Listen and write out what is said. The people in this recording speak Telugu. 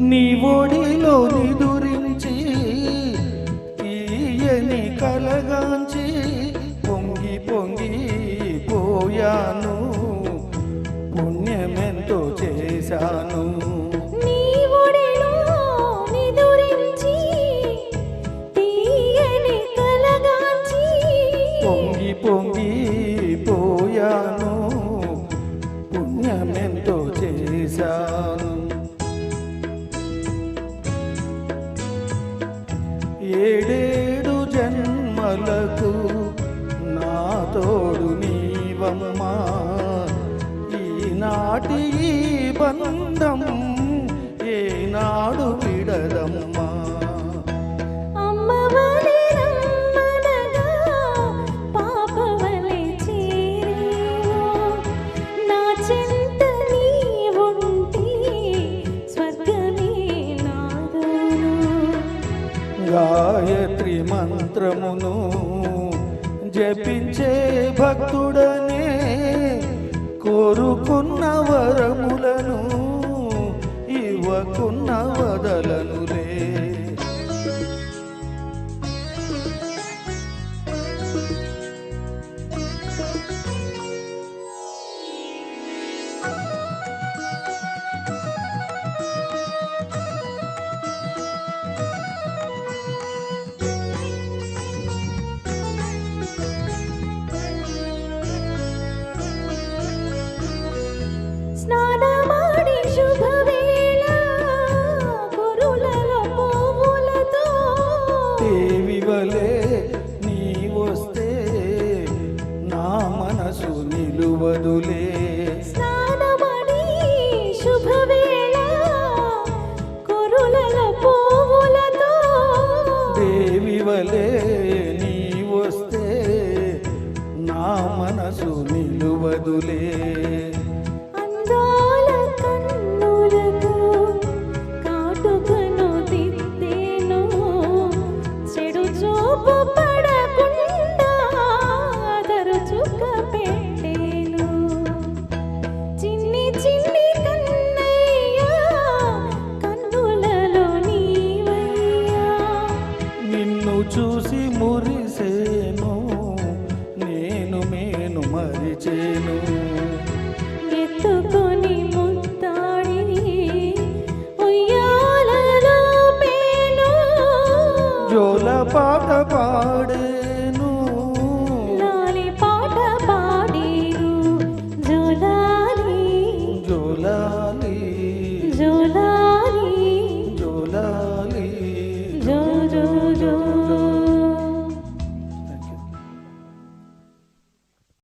నీ ఒడిలో నిదురించి తీయని కలగాంచి పొంగి పొంగి పోయాను పుణ్యమెంతో చేశాను. పొంగి పొంగి పోయాను. తోడు నీవమ్మా. ఈనాటి ఈ బంధం ఏనాడు విడదమ్మా. గాయత్రి మంత్రమును జపించే భక్తుడనే కోరుకున్నవ మనసు నిలువదులే. స్నానమాడి శుభవేళ కురులలో పువ్వులతో దేవి వలె నీ వస్తే నా మనసు నిలువదులే. చెడు చూపు பாட பாடு.